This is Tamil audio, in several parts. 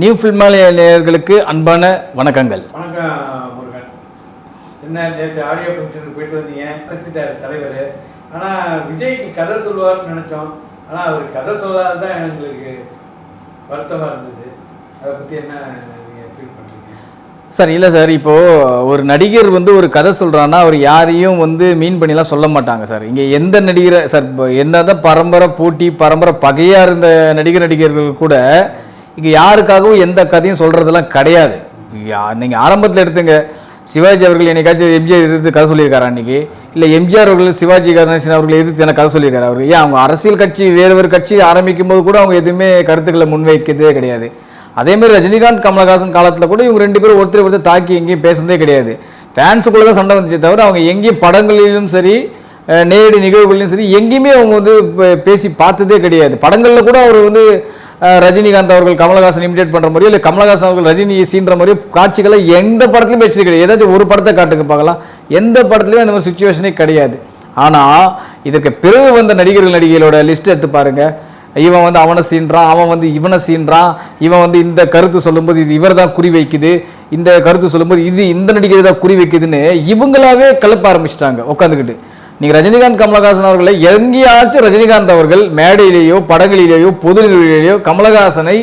நியூ ஃபில்மாலய நேயர்களுக்கு அன்பான வணக்கங்கள். வணக்கம் முருகன். என்ன நேற்று ஆடியோ ஃபங்க்ஷனுக்கு போயிட்டு வந்தீங்க? சக்திட்டார் தலைவர். ஆனால் விஜய்க்கு கதை சொல்லுவார்னு நினச்சோம். ஆனால் அவர் கதை சொல்லாத தான் எங்களுக்கு வருத்தமாக இருந்தது. அதை பற்றி என்ன சார் இல்லை சார் இப்போது ஒரு நடிகர் வந்து ஒரு கதை சொல்கிறான்னா அவர் யாரையும் வந்து மீன் பண்ணிலாம் சொல்ல மாட்டாங்க சார். இங்கே எந்த நடிகரை சார் இப்போ என்னதான் பரம்பரை போட்டி பரம்பரை பகையாக இருந்த நடிகர் நடிகர்கள் கூட இங்கே யாருக்காகவும் எந்த கதையும் சொல்கிறதெல்லாம் கிடையாது. நீங்கள் ஆரம்பத்தில் எடுத்துங்க. சிவாஜி அவர்கள் என்னைக்காச்சும் எம்ஜிஆர் எதிர்த்து கதை சொல்லியிருக்காரு அன்னைக்கு? இல்லை எம்ஜிஆர் அவர்கள் சிவாஜி கணேசன் அவர்கள் எதிர்த்து எனக்கு கதை சொல்லியிருக்காரு அவர்? ஏன் அவங்க அரசியல் கட்சி வேறு ஒரு கட்சி ஆரம்பிக்கும் போது கூட அவங்க எதுவுமே கருத்துக்களை முன்வைக்கிறதே கிடையாது. அதேமாதிரி ரஜினிகாந்த் கமலஹாசன் காலத்தில் கூட இவங்க ரெண்டு பேரும் ஒருத்தர் ஒருத்தர் தாக்கி எங்கேயும் பேசுனதே கிடையாது. ஃபேன்ஸுக்குள்ளே தான் சண்டை வந்துச்சே தவிர அவங்க எங்கேயும் படங்களிலும் சரி நேரடி நிகழ்வுகளிலும் சரி எங்கேயுமே அவங்க வந்து பேசி பார்த்ததே கிடையாது. படங்களில் கூட அவர் வந்து ரஜினிகாந்த் அவர்கள் கமலஹாசன் இமிடேட் பண்ணுற மாதிரியோ இல்லை கமலஹாசன் அவர்கள் ரஜினியை சீன்ற மாதிரியோ காட்சிகளை எந்த படத்துலையும் வச்சது கிடையாது. ஏதாச்சும் ஒரு படத்தை காட்டுங்க பார்க்கலாம். எந்த படத்துலையும் அந்த மாதிரி சுச்சுவேஷனே கிடையாது. ஆனால் இதற்கு பிறகு வந்த நடிகர்கள் நடிகைகளோட லிஸ்ட் எடுத்து பாருங்க. இவன் வந்து அவனை சீன்றான் அவன் வந்து இவனை சீன்றான் இவன் வந்து இந்த கருத்து சொல்லும்போது இது இவர் தான் குறி வைக்குது இந்த கருத்து சொல்லும்போது இது இந்த நடிகர் தான் குறி வைக்குதுன்னு இவங்களாவே கிளப்ப ஆரம்பிச்சிட்டாங்க உட்காந்துக்கிட்டு நீங்கள் ரஜினிகாந்த் கமலஹாசன் அவர்களை எங்கேயாச்சும் ரஜினிகாந்த் அவர்கள் மேடையிலேயோ படங்களிலேயோ பொது நிகழ்வுகளிலேயோ கமலஹாசனை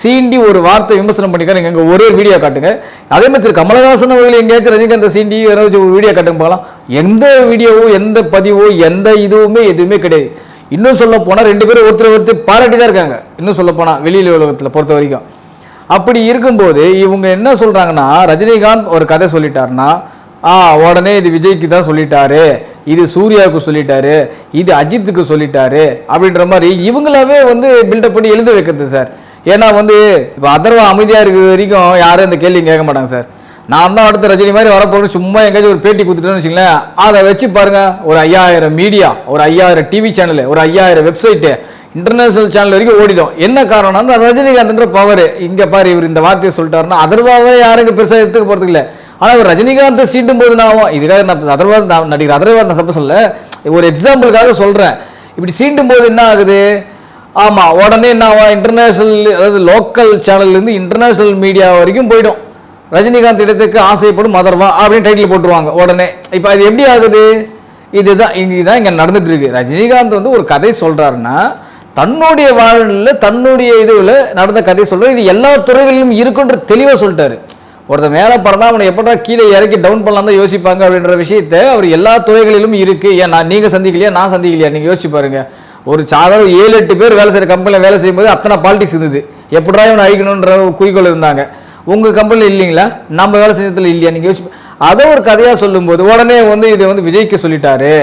சீண்டி ஒரு வார்த்தை விமர்சனம் பண்ணிக்காரு எங்க ஒரே வீடியோ காட்டுங்க. அதே மாதிரி திரு கமலஹாசன் அவர்கள் எங்கேயாச்சும் ரஜினிகாந்த் சீண்டி யாராச்சும் ஒரு வீடியோ காட்டுங்க பார்க்கலாம். எந்த வீடியோவோ எந்த பதிவோ எந்த இதுவுமே எதுவுமே கிடையாது. இன்னும் சொல்ல போனால் ரெண்டு பேரும் ஒருத்தர் ஒருத்தர் பாராட்டி தான் இருக்காங்க. இன்னும் சொல்ல போனால் வெளியில் உலகத்தில் பொறுத்த வரைக்கும். அப்படி இருக்கும்போது இவங்க என்ன சொல்கிறாங்கன்னா ரஜினிகாந்த் ஒரு கதை சொல்லிட்டாருன்னா ஆ உடனே இது விஜய்க்கு தான் சொல்லிட்டாரு. இது சூர்யாவுக்கு சொல்லிட்டாரு இது அஜித்துக்கு சொல்லிட்டாரு அப்படின்ற மாதிரி இவங்களாவே வந்து பில்டப் பண்ணி எழுத வைக்கிறது சார். ஏன்னா வந்து இப்போ அதர்வா அமைதியாக இருக்கிற வரைக்கும் யாரும் இந்த கேள்வி கேட்க மாட்டாங்க சார். நான் தான் அடுத்த ரஜினி மாதிரி வரப்போகிறேன் சும்மா எங்கேயாச்சும் ஒரு பேட்டி கொடுத்துட்டேன்னு வச்சுங்களேன் அதை வச்சு பாருங்க ஒரு ஐயாயிரம் மீடியா ஒரு ஐயாயிரம் டிவி சேனல் ஒரு ஐயாயிரம் வெப்சைட்டு இன்டர்நேஷனல் சேனல் வரைக்கும் ஓடிடும். என்ன காரணம்னா ரஜினிகாந்த்ன்ற பவர் இங்கே பாரு இவர் இந்த வார்த்தையை சொல்லிட்டாருன்னா அதர்வாவே யாரும் இங்கே பெருசாக எடுத்துக்க போகிறது இல்லை ஆனால் ரஜினிகாந்த் சீண்டும் போது நான் இதுக்காக நான் அதர்வா நான் நடிகர் அதர்வா நான் தப்பு சொல்ல ஒரு எக்ஸாம்பிளுக்காக சொல்கிறேன் இப்படி சீண்டும் போது என்ன ஆகுது? ஆமாம் உடனே என்ன ஆகும்? இன்டர்நேஷனல் அதாவது லோக்கல் சேனல்லேருந்து இன்டர்நேஷ்னல் மீடியா வரைக்கும் போயிடும். ரஜினிகாந்த் இடத்துக்கு ஆசைப்படும் மதர்வா அப்படின்னு டைட்டில் போட்டுருவாங்க உடனே. இப்போ அது எப்படி ஆகுது? இதுதான் இதுதான் இங்கே நடந்துட்டு இருக்கு ரஜினிகாந்த் வந்து ஒரு கதை சொல்கிறாருன்னா தன்னுடைய வாழ்நிலையில் தன்னுடைய இதுவில் நடந்த கதை சொல்கிறார் இது எல்லா துறைகளிலும் இருக்குன்ற தெளிவாக சொல்லிட்டாரு. ஒருத்தன் மேலே பறந்தால் அவனை எப்படா கீழே இறக்கி டவுன் பண்ணலாம் தான் யோசிப்பாங்க அப்படின்ற விஷயத்த அவர் எல்லா துறைகளிலும் இருக்குது ஏன் நான் நீங்கள் சந்திக்கலையா நான் சந்திக்கலையா? நீங்கள் யோசிச்சு பாருங்கள் ஒரு சாதாரண ஏழு எட்டு பேர் வேலை செய்கிற கம்பெனியில் வேலை செய்யும்போது அத்தனை பாலிடிக்ஸ் இருந்தது. எப்படா இவனை அழிக்கணுன்ற குறிக்கோள் இருந்தாங்க. உங்கள் கம்பெனியில் இல்லைங்களா? நம்ம வேலை செஞ்சதுல இல்லையா? நீங்க யோசிச்சு அதை ஒரு கதையாக சொல்லும்போது உடனே வந்து இதை வந்து விஜய்க்கு சொல்லிட்டாரு.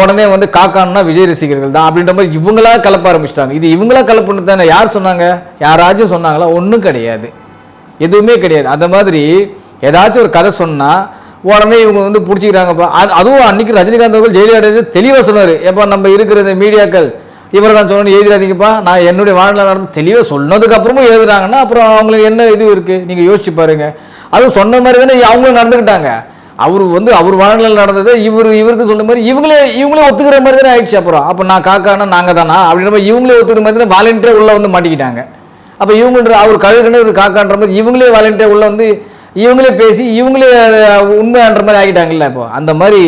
உடனே வந்து காக்கான்னா விஜய் ரசிகர்கள் தான் அப்படின்ற மாதிரி இவங்களா கலப்ப ஆரம்பிச்சிட்டாங்க. இது இவங்களா கலப்புன்னு தானே யார் சொன்னாங்க? யாராச்சும் சொன்னாங்களா? ஒன்றும் கிடையாது. எதுவுமே கிடையாது. அந்த மாதிரி ஏதாச்சும் ஒரு கதை சொன்னால் உடனே இவங்க வந்து பிடிச்சிக்கிறாங்கப்பா அது அதுவும் அன்னைக்கு ரஜினிகாந்த் அவர்கள் ஜெயலலிதா தெளிவாக சொன்னார். எப்போ நம்ம இருக்கிற இந்த மீடியாக்கள் இவர் தான் சொன்னோன்னு எழுதிடாதீங்கப்பா. நான் என்னுடைய வாழ்நாள் நடந்து தெளிவாக சொன்னதுக்கப்புறமும் எழுதுறாங்கன்னா அப்புறம் அவங்களுக்கு என்ன இது இருக்குது நீங்கள் யோசிச்சு பாருங்க. அதுவும் சொன்ன மாதிரி தானே அவங்களும் நடந்துக்கிட்டாங்க. அவர் வந்து அவர் வாழ்நாள் நடந்தது இவர் இவருக்கு சொன்ன மாதிரி இவங்களே இவங்களே ஒத்துக்கிற மாதிரி தானே ஆயிடுச்சு அப்புறம். அப்போ நான் காக்கானா நாங்கள் தானா அப்படின்ற மாதிரி இவங்களே ஒத்துக்கிற மாதிரி தானே வாலண்டியர் உள்ளே வந்து மாட்டிக்கிட்டாங்க. அப்போ இவங்கன்ற அவர் கழுகுன்னு ஒரு காக்கான்ற மாதிரி இவங்களே வாலண்டியர் உள்ள வந்து இவங்களே பேசி இவங்களே உண்மையான்ற உண்மைன்ற மாதிரி ஆகிட்டாங்கல்ல இப்போ. அந்த மாதிரி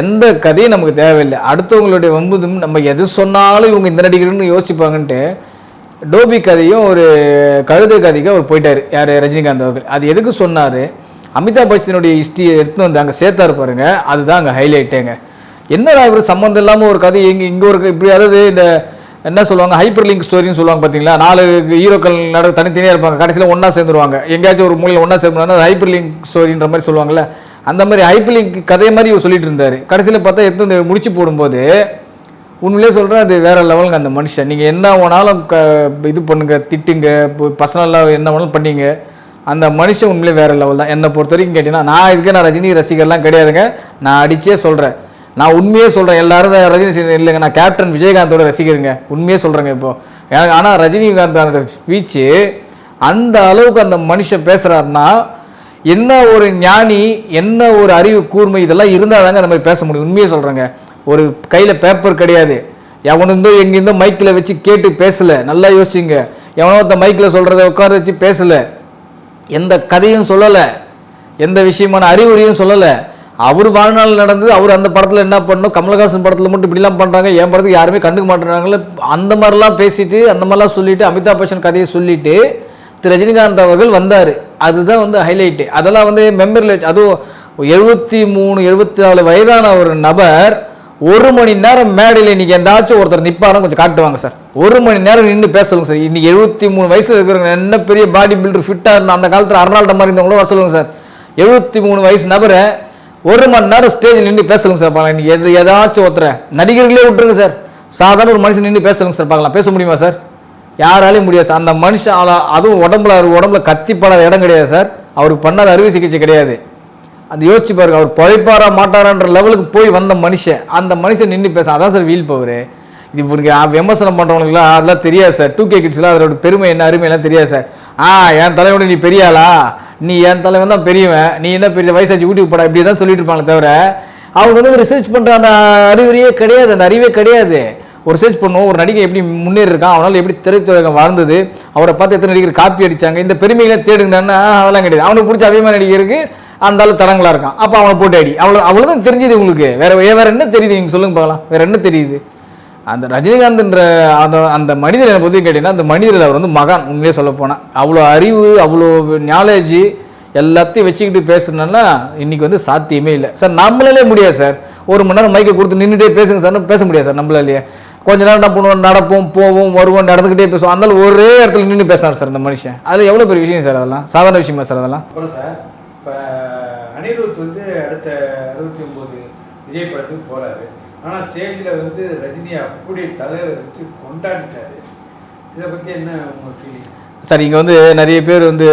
எந்த கதையும் நமக்கு தேவையில்லை. அடுத்தவங்களுடைய வம்புதும் நம்ம எது சொன்னாலும் இவங்க இந்த நடிகர்னு யோசிப்பாங்கன்ட்டு டோபி கதையும் ஒரு கழுதை கதைக்கு அவர் போயிட்டார். யார்? ரஜினிகாந்த் அவர்கள். அது எதுக்கு சொன்னார்? அமிதாப் பச்சனுடைய ஹிஸ்ட்ரியை எடுத்துன்னு வந்து அங்கே சேர்த்தாரு பாருங்க. அதுதான் அங்கே ஹைலைட்டேங்க என்னடா இவர் சம்மந்தம் இல்லாமல் ஒரு கதை எங்கே இங்கே ஒரு இப்படி அதாவது இந்த என்ன சொல்லுவாங்க? ஹைப்பர் லிங்க் ஸ்டோரின்னு சொல்லுவாங்க பார்த்தீங்களா நாலு ஹீரோக்கள் நட தனித்தனியாக இருப்பாங்க. கடைசியில் ஒன்றா சேர்ந்துருவாங்க. எங்கேயாச்சும் ஒரு மூலையில் ஒன்றா சேர்ந்து ஹைப்பர் லிங்க் ஸ்டோரின்ற மாதிரி சொல்லுவாங்கல்ல? அந்த மாதிரி ஹைப்பர் லிங்க் கதை மாதிரி இவர் சொல்லிட்டு இருந்தார். கடைசியில் பார்த்தா எடுத்து முடிச்சு போடும்போது உண்மையிலே சொல்கிறேன் அது வேற லெவலுங்க அந்த மனுஷன். நீங்கள் என்ன வேணாலும் க இது பண்ணுங்க திட்டுங்க பர்சனலாக என்ன வேணாலும் பண்ணீங்க. அந்த மனுஷன் உண்மையிலே வேறு லெவல் தான். என்னை பொறுத்த வரைக்கும் கேட்டிங்கன்னா நான் இதுக்கே நான் ரஜினி ரசிகர்லாம் கிடையாதுங்க. நான் அடித்தே சொல்கிறேன் நான் உண்மையே சொல்கிறேன் எல்லாரும் ரஜினி இல்லைங்க நான் கேப்டன் விஜயகாந்தோட ரசிக்கிறேங்க உண்மையே சொல்கிறேங்க இப்போ. எனக்கு ஆனால் ரஜினிகாந்தோட ஸ்பீச்சு அந்த அளவுக்கு அந்த மனுஷன் பேசுகிறாருன்னா என்ன ஒரு ஞானி என்ன ஒரு அறிவு கூர்மை இதெல்லாம் இருந்தால் தாங்க அந்த மாதிரி பேச முடியும். உண்மையே சொல்கிறேங்க ஒரு கையில் பேப்பர் கிடையாது. எவனுந்தோ எங்கேருந்தோ மைக்கில் வச்சு கேட்டு பேசலை. நல்லா யோசிச்சுங்க. எவனோ ஒருத்த மைக்கில் சொல்கிறத உட்கார வச்சு பேசலை. எந்த கதையும் சொல்லலை. எந்த விஷயமான அறிவுரையும் சொல்லலை. அவர் வாழ்நாள் நடந்தது அவர் அந்த படத்தில் என்ன பண்ணணும் கமலஹாசன் படத்தில் மட்டும் இப்படிலாம் பண்ணுறாங்க என் படத்துக்கு யாருமே கண்டுக்க மாட்டேறாங்களே அந்த மாதிரிலாம் பேசிட்டு அந்த மாதிரிலாம் சொல்லிட்டு அமிதாப் பச்சன் கதையை சொல்லிட்டு திரு ரஜினிகாந்த் அவர்கள் வந்தார். அதுதான் வந்து ஹைலைட்டு அதெல்லாம் வந்து மெமரியில் வச்சு அதுவும் எழுபத்தி மூணு எழுபத்தி நாலு வயதான ஒரு நபர் ஒரு மணி நேரம் மேடையில் இன்றைக்கி எந்தாச்சும் ஒருத்தர் நிப்பாரம் கொஞ்சம் காட்டுவாங்க சார். ஒரு மணி நேரம் நின்று பேச சொல்லுங்க சார். இன்னைக்கு எழுபத்தி மூணு வயசில் இருக்கிறவங்க என்ன பெரிய பாடி பில்டர் ஃபிட்டாக இருந்தால் அந்த காலத்தில் அர்னால்ட மாதிரி இருந்தவங்களும் வர சொல்லுங்க சார். எழுபத்தி மூணு வயசு நபரை ஒரு மணி நேரம் ஸ்டேஜில் நின்று பேசலுங்க சார் பார்க்கலாம் இன்னைக்கு எது ஏதாச்சும் ஒருத்தரை நடிகர்களே விட்டுருங்க சார் சாதாரண ஒரு மனுஷன் நின்று பேசலுங்க சார் பார்க்கலாம் பேச முடியுமா சார் யாராலையும் முடியாது சார் அந்த மனுஷன் ஆளா- அதுவும் உடம்புல அவர் உடம்புல கத்திப்படாத இடம் கிடையாது சார் அவருக்கு பண்ணாத அறுவை சிகிச்சை கிடையாது. அந்த யோசிச்சு பாருங்க அவர் பழைப்பாரா மாட்டாரான்ற லெவலுக்கு போய் வந்த மனுஷன் அந்த மனுஷன் நின்று பேச அதான் சார் வீல் பவர் இது இவனுக்கு விமர்சனம் பண்ணுறவங்களுக்குலாம் அதெல்லாம் தெரியாது சார் டூ கே கிட்ஸ்லாம் அதோட பெருமை என்ன அருமை எல்லாம் தெரியாது சார் ஆ என் தலைவனு நீ பெரியாளா நீ என் தலைவன் தான் பெரியவன். நீ என்ன பெரிய வயசாச்சு யூடியூப் படம் இப்படி தான் சொல்லிட்டு இருப்பாங்க தவிர அவங்க வந்து ரிசர்ச் பண்ணுற அந்த அறிவுரையே கிடையாது அந்த அறிவே கிடையாது. ஒரு ரிசர்ச் பண்ணுவோம் ஒரு நடிகை எப்படி முன்னேறி இருக்கான் அவனால் எப்படி திரைத்துலகம் வாழ்ந்தது அவரை பார்த்து எத்தனை நடிகர் காப்பி அடித்தாங்க இந்த பெருமைகளை தேடுங்கன்னா அதெல்லாம் கிடையாது. அவனுக்கு பிடிச்ச அபிமான நடிகருக்கு அந்த அளவு தரங்களாக இருக்கான். அப்போ அவனை போட்டு அடி. அவ்வளோ அவ்வளோதான் தெரிஞ்சுது உங்களுக்கு. வேற வேற என்ன தெரியுது? நீங்கள் சொல்லுங்க பார்க்கலாம். வேற என்ன தெரியுது? அந்த ரஜினிகாந்த்ன்ற அந்த அந்த மனிதர் என்னை பற்றி கேட்டிங்கன்னா அந்த மனிதர் அவர் வந்து மகான் உண்மையிலே சொல்ல போனால் அவ்வளோ அறிவு அவ்வளோ நாலேஜ் எல்லாத்தையும் வச்சுக்கிட்டு பேசுறதுனால இன்றைக்கி வந்து சாத்தியமே இல்லை. சார் நம்மளாலே முடியாது சார். ஒரு மணி நேரம் மைக்கை கொடுத்து நின்றுட்டே பேசுங்க சார் பேச முடியாது சார் நம்மளாலேயே. கொஞ்ச நேரம் என்ன பண்ணுவோம் நடப்போம் போவோம் வருவோம் நடந்துக்கிட்டே பேசுவோம். அதனால ஒரே இடத்துல நின்று பேசினார் சார் இந்த மனுஷன். அது எவ்வளோ பெரிய விஷயம் சார் அதெல்லாம்? சாதாரண விஷயமா சார் அதெல்லாம்? சார் இப்போ அனிருத் வந்து அடுத்த அறுபத்தி ஒம்பது விஜய் படத்துக்கு போகிறாரு ஆனால் ஸ்டேஜில் வந்து ரஜினி அப்படி தலையில் வச்சு கொண்டாடிட்டாரு. இதை பற்றி என்ன உங்கள் ஃபீலிங் சார் இங்கே வந்து நிறைய பேர் வந்து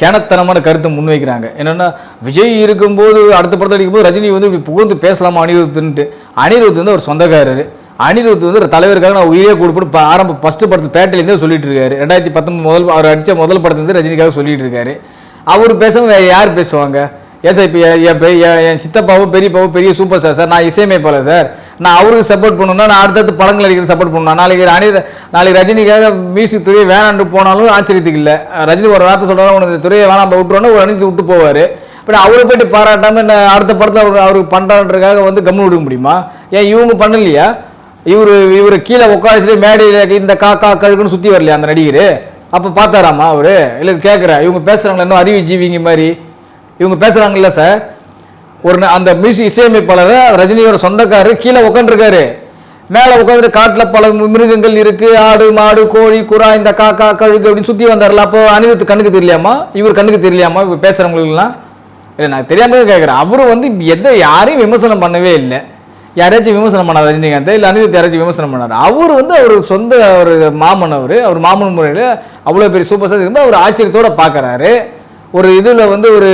கேனத்தனமான கருத்தை முன்வைக்கிறாங்க. என்னென்னா விஜய் இருக்கும்போது அடுத்த படத்தை அடிக்கும்போது ரஜினி வந்து இப்படி புகழ்ந்து பேசலாமா? அனிருத்துன்ட்டு. அனிருத் வந்து ஒரு சொந்தக்காரர். அனிருத் வந்து ஒரு தலைவருக்காக நான் உயிரே கொடுப்பேன் ஆரம்ப ஃபஸ்ட்டு படத்து பேட்டிலேருந்தே சொல்லிட்டு இருக்காரு ரெண்டாயிரத்தி பத்தொன்பது முதல் அவர் அடித்த முதல் படத்துலேருந்து ரஜினிக்காக சொல்லிட்டு இருக்காரு அவர் பேசவும் யார் பேசுவாங்க? ஏன் சார் இப்போ என் பெ- என் என் சித்தப்பாவோ பெரியப்பாவோ பெரிய சூப்பர் ஸ்டார் சார் நான் இசையமைப்பாளர் சார் நான் அவருக்கு சப்போர்ட் பண்ணணும்னா நான் அடுத்தடுத்து படங்கள் நடிக்கிற சப்போர்ட் பண்ணணும். நாளைக்கு அணி நாளைக்கு ரஜினிக்காக மியூசிக் துறையை வேணான்னு போனாலும் ஆச்சரியத்துக்கு இல்லை. ரஜினி ஒரு வார்த்தை சொல்கிறாங்க உனக்கு துறையை வேணாம் விட்டுறோன்னா ஒரு அணித்து விட்டு போவார். பட் அவரை போயிட்டு பாராட்டாமல் இந்த அடுத்த படத்தில் அவர் அவருக்கு பண்ணுறான்றதுக்காக வந்து கம்மி விட முடியுமா? ஏன் இவங்க பண்ணலையா? இவர் இவர் கீழே உட்காந்துட்டு மேடையில் இந்த காக்கா கழுக்குன்னு சுற்றி வரலையா அந்த நடிகர்? அப்போ பார்த்தாராமா அவர்? இல்லை கேட்குறேன் இவங்க பேசுகிறாங்களா இன்னும் அறிவு ஜீவிங்க மாதிரி. இவங்க பேசுகிறாங்கல்ல சார் ஒரு ந- அந்த மியூசிக் இசையமைப்பாளர் ரஜினியோட சொந்தக்காரர் கீழே உட்காந்துருக்காரு மேலே உட்காந்துட்டு காட்டில் பல மிருகங்கள் இருக்குது ஆடு மாடு கோழி குரா இந்த காக்கா கழுகு அப்படின்னு சுற்றி வந்தார்ல அப்போ அனிதத்து கண்ணுக்கு தெரியலையாமா இவர் கண்ணுக்கு தெரியலையாமா இப்போ பேசுகிறவங்களுக்குலாம் இல்லை நான் தெரியாமல் கேட்குறேன். அவரும் வந்து எந்த யாரையும் விமர்சனம் பண்ணவே இல்லை. யாராச்சும் விமர்சனம் பண்ணார் ரஜினிகாந்த்? இல்லை அனிருத் யாராச்சும் விமர்சனம் பண்ணார்? அவர் வந்து அவர் சொந்த ஒரு மாமன் அவர். அவர் மாமன் முறையில் அவ்வளோ பெரிய சூப்பர் ஸ்டார் இருந்து அவர் ஆச்சரியத்தோட பார்க்குறாரு. ஒரு இதில் வந்து ஒரு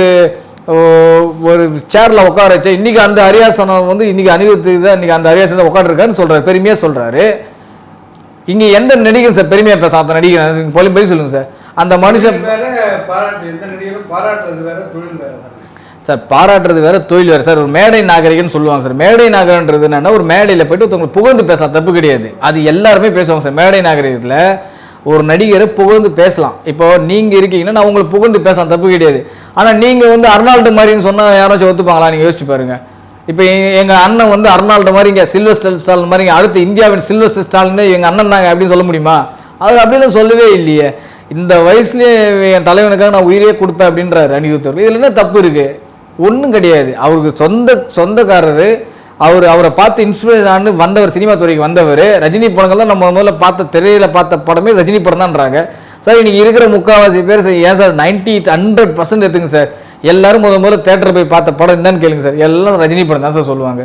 ஒரு சேரில் உட்கார வச்சா இன்னைக்கு அந்த அரியாசனம் வந்து இன்னைக்கு அனிருத்துக்கு தான் இன்னைக்கு அந்த அரியாசனம் உட்காந்துருக்காருன்னு சொல்றாரு. பெருமையாக சொல்றாரு. இங்க எந்த நடிகன் சார் பெருமையா பேச அந்த நடிகன் போய் போய் சொல்லுங்க சார். அந்த மனுஷன் சார் பாராட்டுறது வேற தொழில் வேற. சார் ஒரு மேடை நாகரிகன்னு சொல்லுவாங்க சார். மேடை நாகரன்றது என்னன்னா ஒரு மேடையில் போயிட்டு ஒருத்தவங்களை புகழ்ந்து பேசலாம் தப்பு கிடையாது. அது எல்லாருமே பேசுவாங்க சார். மேடை நாகரிகத்தில் ஒரு நடிகரை புகழ்ந்து பேசலாம். இப்போ நீங்கள் இருக்கீங்கன்னா நான் உங்களை புகழ்ந்து பேசலாம் தப்பு கிடையாது. ஆனால் நீங்கள் வந்து அர்னால்டு மாதிரின்னு சொன்னால் யாராச்சும் ஒத்துப்பாங்களா? நீங்கள் யோசிச்சு பாருங்க. இப்போ எங்கள் அண்ணன் வந்து அர்னால்டு மாதிரிங்க சில்வர் ஸ்டால் மாதிரிங்க அடுத்து இந்தியாவின் சில்வர் ஸ்டால்னு எங்கள் அண்ணன் நாங்கள் அப்படின்னு சொல்ல முடியுமா? அவர் அப்படிலாம் சொல்லவே இல்லையே. இந்த வயசுலேயே என் தலைவனுக்காக நான் உயிரே கொடுப்பேன் அப்படின்றாரு அனிருத்தர் இதில் என்ன தப்பு இருக்குது ஒன்றும் கிடையாது. அவருக்கு சொந்த சொந்தக்காரர் அவர் அவரை பார்த்து இன்ஸ்பிரேஷன் ஆனு வந்தவர் சினிமா துறைக்கு வந்தவர். ரஜினி படங்கள் தான் நம்ம முதல்ல பார்த்த திரையில் பார்த்த படமே ரஜினி படம் தான்றாங்க சார் இன்னைக்கு இருக்கிற முக்கால்வாசி பேர் சார் ஏன் சார் நைன்டி ஹண்ட்ரட் பர்சன்ட் எடுத்துங்க சார். எல்லாரும் முத முதல்ல தேட்டர் போய் பார்த்த படம் என்னன்னு கேளுங்க சார். எல்லாம் ரஜினி படம் தான் சார் சொல்லுவாங்க.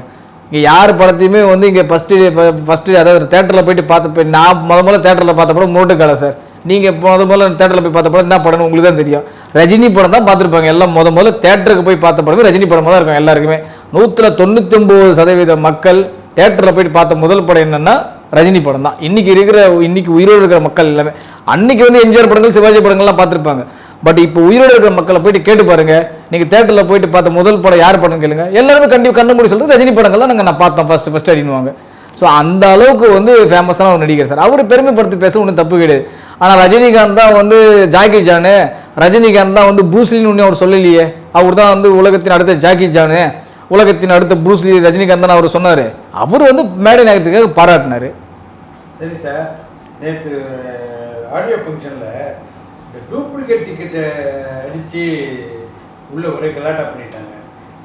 இங்கே யார் படத்தையுமே வந்து இங்கே ஃபஸ்ட்டு ஃபஸ்ட்டு அதாவது தேட்டரில் போயிட்டு பார்த்த போய் நான் முத முதல்ல தேட்டரில் பார்த்த படம் மோட்டுக்கால சார். நீங்கள் முத முதல்ல தேட்டரில் போய் பார்த்த படம் என்ன படம்னு உங்களுக்கு தான் தெரியும். ரஜினி படம் தான் பார்த்துருப்பாங்க. எல்லாம் முத முதல்ல தேட்டருக்கு போய் பார்த்த படமே ரஜினி படமாக தான் இருக்கும் எல்லாருக்குமே. நூற்றுல தொண்ணூற்றி ஒம்பது சதவீத மக்கள் தேட்டரில் போயிட்டு பார்த்த முதல் படம் என்னென்னா ரஜினி படம் தான். இன்றைக்கி இருக்கிற இன்றைக்கி உயிரோடு இருக்கிற மக்கள் எல்லாமே. அன்றைக்கி வந்து எம்ஜிஆர் படங்கள் சிவாஜி படங்கள்லாம் பார்த்துருப்பாங்க. பட் இப்போ உயிரோடு இருக்கிற மக்களை போயிட்டு கேட்டு பாருங்க. நீங்கள் தேட்டரில் போயிட்டு பார்த்த முதல் படம் யார் படம் கேளுங்க. எல்லாருமே கண்டிப்பாக கண்ணு மூடி சொல்கிறது ரஜினி படங்கள் தான் நாங்கள் நான் பார்த்தோம் ஃபர்ஸ்ட் ஃபஸ்ட்டு அப்படின்னுவாங்க ஸோ அந்த அளவுக்கு வந்து ஃபேமஸான ஒரு நடிகர் சார். அவர் பெருமைப்படுத்தி பேச ஒன்றும் தப்பு கிடையாது. ஆனால் ரஜினிகாந்த் தான் வந்து ஜாக்கி ஜானு. ரஜினிகாந்த் தான் வந்து ப்ரூஸ்லின்னு ஒன்று அவர் சொல்லலையே. அவர் தான் வந்து உலகத்தின் அடுத்த ஜாக்கி ஜானு. உலகத்தின் அடுத்த ப்ரூஸ்லி ரஜினிகாந்த் தான் அவர் சொன்னார். அவர் வந்து மேடை நகரத்துக்காக பாராட்டினார். சரி சார் நேற்று ஆடியோ ஃபங்க்ஷனில் இந்த டூப்ளிகேட் டிக்கெட்டை அடித்து உள்ள ஒரே கலாட்டா பண்ணிட்டாங்க.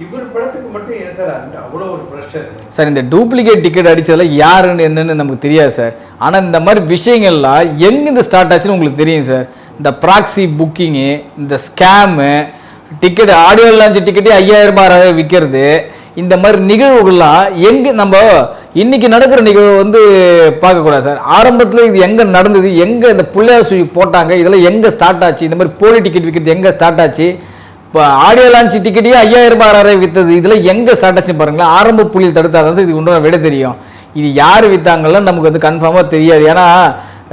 இவர் படத்துக்கு மட்டும் ஏன் சார் அவ்வளோ ஒரு ப்ரெஷர் சார் இந்த டூப்ளிகேட் டிக்கெட் அடிச்சதுல யாருன்னு என்னன்னு நமக்கு தெரியாது சார். ஆனால் இந்த மாதிரி விஷயங்கள்லாம் எங்கேருந்து ஸ்டார்ட் ஆச்சுன்னு உங்களுக்கு தெரியும் சார். இந்த ப்ராக்ஸி புக்கிங்கு இந்த ஸ்கேமு டிக்கெட் ஆடியோ லான்ச் டிக்கெட்டே ஐயாயிரம் ரூபாய் விற்கிறது இந்த மாதிரி நிகழ்வுகள்லாம் எங்கே நம்ம இன்னைக்கு நடக்கிற நிகழ்வு வந்து பார்க்கக்கூடாது சார். ஆரம்பத்தில் இது எங்கே நடந்தது எங்கே இந்த பிள்ளையார் சுவி போட்டாங்க இதெல்லாம் எங்கே ஸ்டார்ட் ஆச்சு இந்த மாதிரி போலி டிக்கெட் விற்கிறது எங்கே ஸ்டார்ட் ஆச்சு இப்போ ஆடியோ லான்ச் டிக்கெட்டே ஐயாயிரம் ரூபாய் ஆறாயிரம் விற்றது இதில் எங்கே ஸ்டார்ட் ஆச்சு பாருங்களேன். ஆரம்ப புள்ளியில் தடுத்தாதான் சார் இது உண்டான விட தெரியும். இது யார் விற்றாங்கலாம் நமக்கு வந்து கன்ஃபார்மாக தெரியாது. ஏன்னா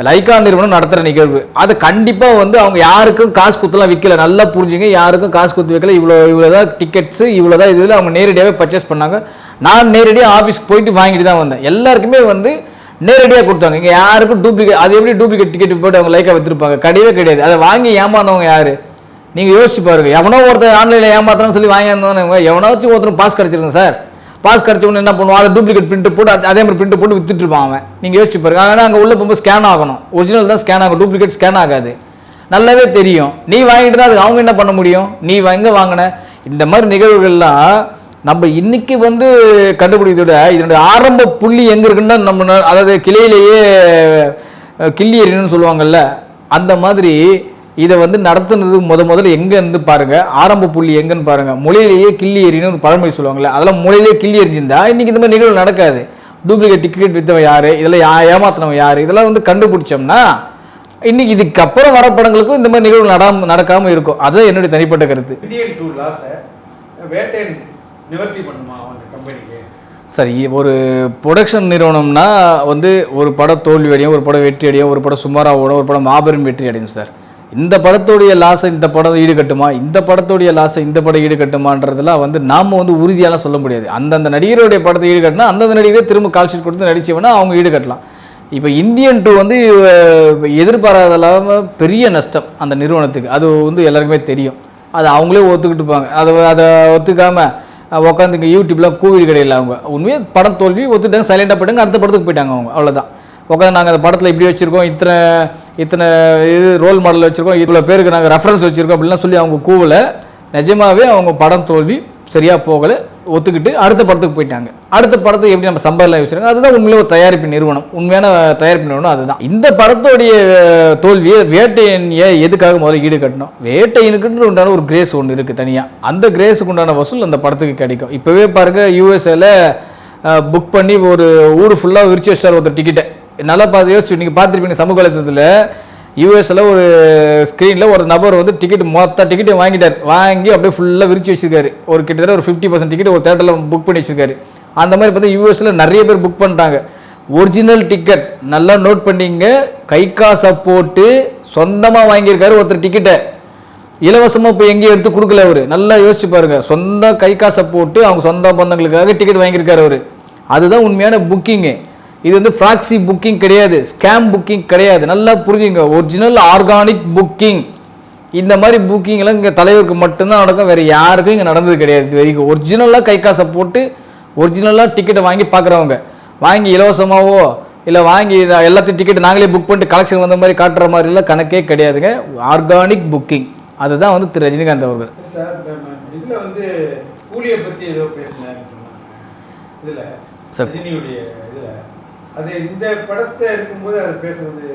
லைக்கா நிறுவனம் நடத்துகிற நிகழ்வு. அது கண்டிப்பாக வந்து அவங்க யாருக்கும் காசு குத்துலாம் விற்கல நல்லா புரிஞ்சுங்க யாருக்கும் காசு குத்து வைக்கல. இவ்வளோ இவ்வளோ தான் டிக்கெட்ஸு இவ்வளோ தான் இதில் அவங்க நேரடியாகவே பர்ச்சேஸ் பண்ணாங்க. நான் நேரடியாக ஆஃபீஸ்க்கு போயிட்டு வாங்கிட்டு தான் வந்தேன். எல்லாருக்குமே வந்து நேரடியாக கொடுத்தாங்க. இங்கே யாருக்கும் டூப்ளிகேட் அது எப்படி டூப்ளிகேட் டிக்கெட் போட்டு அவங்க லைக்காக விற்றுருப்பாங்க கிடையவே கிடையாது. அதை வாங்கி ஏமாந்தவங்க யார்? நீங்கள் யோசிச்சு பாருங்க. எவனோ ஒருத்தர் ஆன்லைனில் ஏமாத்துறான்னு சொல்லி வாங்கி இருந்தானே எவனாச்சும் ஒருத்தர் பாஸ் கிடச்சிருங்க சார். பாஸ் கிடச்ச என்ன பண்ணுவான்? அதை டூப்ளிகேட் பிரிண்ட் போட்டு அதே மாதிரி பிரிண்ட் போட்டு வித்துட்டுருப்பான் அவன். நீங்கள் யோசிச்சு பாருங்க. ஆனால் அங்கே உள்ளே போகும்போது ஸ்கேன் ஆகணும். ஒரிஜினல் தான் ஸ்கேன் ஆகும். டூப்ளிகேட் ஸ்கேன் ஆகாது. நல்லாவே தெரியும். நீ வாங்கிட்டு தான் அது அவங்க என்ன பண்ண முடியும்? நீ எங்கே வாங்கின? இந்த மாதிரி நிகழ்வுகள்லாம் நம்ம இன்னைக்கு வந்து கண்டுபிடிக்கிறத விட இதனுடைய ஆரம்ப புள்ளி எங்கே இருக்குன்னு நம்ம அதாவது கிளையிலேயே கிள்ளி எறியணும்னு சொல்லுவாங்கல்ல அந்த மாதிரி இதை வந்து நடத்துனது முத முதல்ல எங்க இருந்து பாருங்க ஆரம்ப புள்ளி எங்கன்னு பாருங்க. மொழியிலேயே கிள்ளி எறின்னு ஒரு பழமொழி சொல்லுவாங்கல்ல அதெல்லாம் மொழியிலேயே கிள்ளி எறிஞ்சிருந்தா இன்னைக்கு இந்த மாதிரி நிகழ்வு நடக்காது. டூப்ளிகேட் டிக்கெட் வித்தவன் யாரு இதெல்லாம் யா ஏமாத்தினவன் யாரு இதெல்லாம் வந்து கண்டுபிடிச்சோம்னா இன்னைக்கு இதுக்கப்புறம் வர படங்களுக்கும் இந்த மாதிரி நிகழ்வு நடாம நடக்காம இருக்கும். அதுதான் என்னுடைய தனிப்பட்ட கருத்து. சரி ஒரு ப்ரொடக்ஷன் நிறுவனம்னா வந்து ஒரு படம் தோல்வி அடையும் ஒரு படம் வெற்றி அடையும் ஒரு படம் சுமாராக ஓடும் ஒரு படம் மாபெரும் வெற்றி அடையும் சார் இந்த படத்துடைய லாஸை இந்த படம் ஈடுகட்டுமா? இந்த படத்துடைய லாஸை இந்த படம் ஈடுகட்டுமான்றதெல்லாம் வந்து நாம் வந்து உறுதியாலாம் சொல்ல முடியாது. அந்தந்த நடிகருடைய படத்தை ஈடுகட்டினா அந்தந்த நடிகரே திரும்ப கால்ஷீட் கொடுத்து நடிச்சவனா அவங்க ஈடுகட்டலாம். இப்போ இந்தியன் டூ வந்து எதிர்பாராத இல்லாமல் பெரிய நஷ்டம் அந்த நிறுவனத்துக்கு. அது வந்து எல்லாருக்குமே தெரியும். அது அவங்களே ஒத்துக்கிட்டு இருப்பாங்க. அதை அதை ஒத்துக்காமல் உட்காந்து இங்கே யூடியூப்லாம் கூவிடு கிடையாது அவங்க. உண்மையாக படம் தோல்வி ஒத்துட்டாங்க சைலண்டாக போயிட்டாங்க அடுத்த படத்துக்கு போயிட்டாங்க அவங்க. அவ்வளோதான் உட்காந்து நாங்கள் அந்த படத்தில் இப்படி வச்சுருக்கோம் இத்தனை இத்தனை இது ரோல் மாடல் வச்சுருக்கோம். இவ்வளோ பேருக்கு நாங்கள் ரெஃபரன்ஸ் வச்சுருக்கோம் அப்படிலாம் சொல்லி அவங்க கூவலை. நிஜமாகவே அவங்க படம் தோல்வி சரியாக போகலை. ஒத்துக்கிட்டு அடுத்த படத்துக்கு போயிட்டாங்க. அடுத்த படத்துக்கு எப்படி நம்ம சம்பாதிலாம் யோசிச்சாங்க அதுதான் உண்மையிலே ஒரு தயாரிப்பு நிறுவனம். உண்மையான தயாரிப்பு நிறுவனம் அதுதான். இந்த படத்தோடைய தோல்வியை வேட்டையன் ஏன் எதுக்காக முதல்ல ஈடு கட்டணும்? வேட்டையனுக்குன்ற உண்டான ஒரு கிரேஸ் ஒன்று இருக்குது தனியாக அந்த கிரேஸுக்கு உண்டான வசூல் அந்த படத்துக்கு கிடைக்கும். இப்போவே பாருங்கள் யூஎஸ்ஏல புக் பண்ணி ஒரு ஊர் ஃபுல்லாக விரிச்சு வச்சார் ஒருத்தர் டிக்கெட்டை நல்லா பார்த்து யோசிச்சு நீங்கள் பார்த்துருப்பீங்க சமூக வலைத்தளத்தில் யூஎஸில் ஒரு ஸ்க்ரீனில் ஒரு நபர் வந்து டிக்கெட் மொத்த டிக்கெட்டை வாங்கிட்டார். வாங்கி அப்படியே ஃபுல்லாக விரிச்சு வச்சிருக்காரு. ஒரு கிட்டத்தட்ட ஒரு ஃபிஃப்டி பர்சன்ட் டிக்கெட் ஒரு தேட்டரில் புக் பண்ணி வச்சிருக்காரு. அந்த மாதிரி பார்த்தா யூஎஸில் நிறைய பேர் புக் பண்ணிட்டாங்க. ஒரிஜினல் டிக்கெட் நல்லா நோட் பண்ணிங்க. கை காசை போட்டு சொந்தமாக வாங்கியிருக்காரு ஒருத்தர் டிக்கெட்டை இலவசமாக இப்போ எங்கேயும் எடுத்து கொடுக்கல அவர். நல்லா யோசிச்சு பாருங்கள் சொந்த கை காசை போட்டு அவங்க சொந்த பந்தங்களுக்காக டிக்கெட் வாங்கியிருக்காரு அவர். அதுதான் உண்மையான புக்கிங்கு இது வந்து ஃப்ராக்ஸி புக்கிங் கிடையாது ஸ்கேம் புக்கிங் கிடையாது. நல்லா புரிஞ்சுங்க ஒரிஜினல் ஆர்கானிக் புக்கிங் இந்த மாதிரி புக்கிங் எல்லாம் இங்கே தலைவருக்கு மட்டும்தான் நடக்கும் வேற யாருக்கும் இங்கே நடந்தது கிடையாது இது வரைக்கும். ஒரிஜினலாக கை காசை போட்டு ஒரிஜினலாக டிக்கெட்டை வாங்கி பார்க்குறவங்க. வாங்கி இலவசமாவோ இல்லை வாங்கி எல்லாத்தையும் டிக்கெட் நாங்களே புக் பண்ணிட்டு கலெக்ஷன் வந்த மாதிரி காட்டுற மாதிரிலாம் கணக்கே கிடையாதுங்க. ஆர்கானிக் புக்கிங் அதுதான் வந்து திரு ரஜினிகாந்த் அவர்கள். சார் இதுல வந்து கூலியை பத்தி ஏதோ இதுல. ரஜினியுடைய இதுல அது இந்த படத்தை இருக்கும்போது அது பேசுறது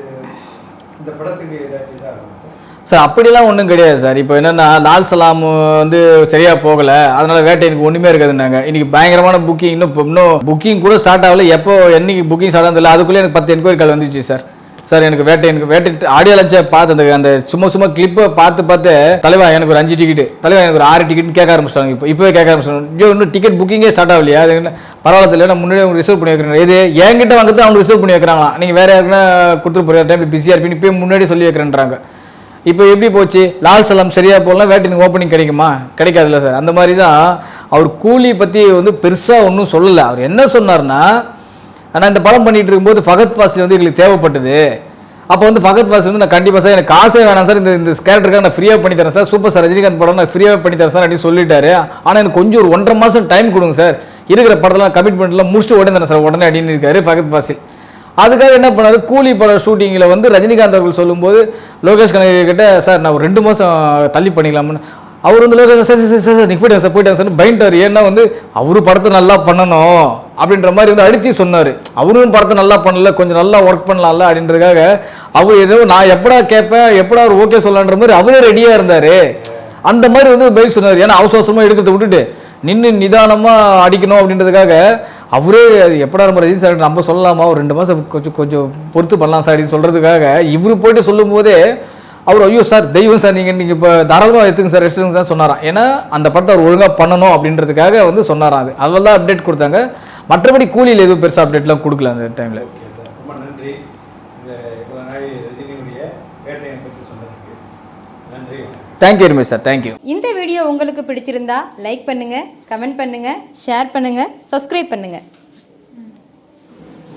இந்த படத்துக்கு ஏதாச்சும் இதாகும் சார்? சார் அப்படிலாம் ஒன்றும் கிடையாது சார். இப்போ என்னென்னா லால் சலாம் வந்து சரியாக போகலை. அதனால் வேட்டை எனக்கு ஒன்றுமே இருக்காதுன்னாங்க. இன்றைக்கி பயங்கரமான புக்கிங் இன்னும் இப்போ இன்னும் புக்கிங் கூட ஸ்டார்ட் ஆகல. எப்போ என்னைக்கு புக்கிங் ஸ்டார்ட் ஆகுது அதுக்குள்ளே எனக்கு பத்து என்கொயரி கால் வந்துச்சு சார். சார் எனக்கு வேட்டை எனக்கு வேட்டை ஆடியோ லஞ்சை பார்த்து அந்த அந்த சும்மா சும்மா கிளிப்பை பார்த்து பார்த்து தலைவா எனக்கு ஒரு அஞ்சு டிக்கெட் தலைவா எனக்கு ஒரு ஆறு டிக்கெட்னு கேட்க ஆரம்பிச்சிட்டாங்க. இப்போ இப்போவே கேட்க ஆரம்பிச்சிட்டாங்க. ஐயோ இன்னும் டிக்கெட் புக்கிங்கே ஸ்டார்ட் ஆகலையா? அது பரவாயில்ல இல்லை நான் முன்னாடியே அவங்க ரிசர்வ் பண்ணி வைக்கிறேன் இது என்கிட்ட வாங்குறது அவங்க ரிசர்வ் பண்ணி வைக்கிறாங்களா? நீங்கள் வேறு யாருக்குன்னா கொடுத்துட்டு போகிற டைம் பிஸியாக இருப்பீங்க இப்போயே முன்னாடி சொல்லி வைக்கிறேன்றாங்க. இப்போ எப்படி போச்சு? லால் சலாம் சரியாக போகலாம் வேட்டினுக்கு ஓப்பனிங் கிடைக்குமா? கிடைக்காதுல்ல சார். அந்த மாதிரி தான் அவர் கூலி பற்றி வந்து பெருசாக ஒன்றும் சொல்லலை. அவர் என்ன சொன்னார்னா ஆனால் இந்த படம் பண்ணிட்டு இருக்கும்போது ஃபகத் ஃபாசில் வந்து எங்களுக்கு தேவைப்பட்டது. அப்போ வந்து ஃபகத் பாஸ் வந்து நான் கண்டிப்பாக சார் எனக்கு காசே வேணாம் சார். இந்த இந்த கேரக்டருக்காக நான் ஃப்ரீயாக பண்ணி தரேன் சார். சூப்பர் சார் ரஜினிகாந்த் படம் நான் ஃப்ரீயாக பண்ணி தரேன் சார் அப்படின்னு சொல்லிட்டாரு. ஆனால் எனக்கு கொஞ்சம் ஒரு ஒன்றரை மாதம் டைம் கொடுங்க சார். இருக்கிற படத்தெல்லாம் கமிட்மெண்ட்லாம் முடிச்சுட்டு உடனே தரேன் சார் உடனே அப்படின்னு இருக்காரு ஃபகத் பாசில் அதுக்காக என்ன பண்ணார்? கூலி பட ஷூட்டிங்கில் வந்து ரஜினிகாந்த் அவர்கள் சொல்லும்போது லோகேஷ் கனகராஜ் கிட்ட சார் நான் ஒரு ரெண்டு மாதம் தள்ளி பண்ணிக்கலாம்னு. அவர் வந்து Lokesh sir sir sir sir நீ போயிட்டாங்க சார் போயிட்டாங்க சார் பயின்ட்டார். ஏன்னா வந்து அவரு படத்தை நல்லா பண்ணணும். அப்படின்ற மாதிரி வந்து அழுத்தி சொன்னார். அவரும் படத்தை நல்லா பண்ணல கொஞ்சம் நல்லா ஒர்க் பண்ணலாம்ல அப்படின்றதுக்காக அவர் ஏதோ நான் எப்படா கேட்பேன் எப்படா அவர் ஓகே சொல்லலான்ற மாதிரி அவரே ரெடியாக இருந்தார். அந்த மாதிரி வந்து பதில் சொன்னார். ஏன்னா அவசர அவசரமாக எடுக்கிறத விட்டுட்டு நின்று நிதானமாக அடிக்கணும் அப்படின்றதுக்காக அவரே அது எப்படா நம்ம ரஜினி சார் நம்ம சொல்லலாமா? ஒரு ரெண்டு மாதம் கொஞ்சம் கொஞ்சம் பொறுத்து பண்ணலாம் சார் அப்படின்னு சொல்கிறதுக்காக இவர் போயிட்டு சொல்லும்போதே அவர் ஐயோ சார் தெய்வம் சார் நீங்கள் நீங்கள் இப்போ தாராளமாக எடுத்துங்க சார் ரெஸ்ட் சார் சொன்னாராம். ஏன்னா அந்த படத்தை அவர் ஒழுங்காக பண்ணணும் அப்படின்றதுக்காக வந்து சொன்னாராம் அது. அதெல்லாம் அப்டேட் கொடுத்தாங்க. மற்றபடி கூலியில் எதுவும் பெருசாக அப்டேட்லாம் கொடுக்கல அந்த டைமில் ஓகே சார் ரொம்ப நன்றி. Thank you very much sir thank you இந்த வீடியோ உங்களுக்கு பிடிச்சிருந்தா லைக் பண்ணுங்க கமெண்ட் பண்ணுங்க ஷேர் பண்ணுங்க சப்ஸ்கிரைப் பண்ணுங்க.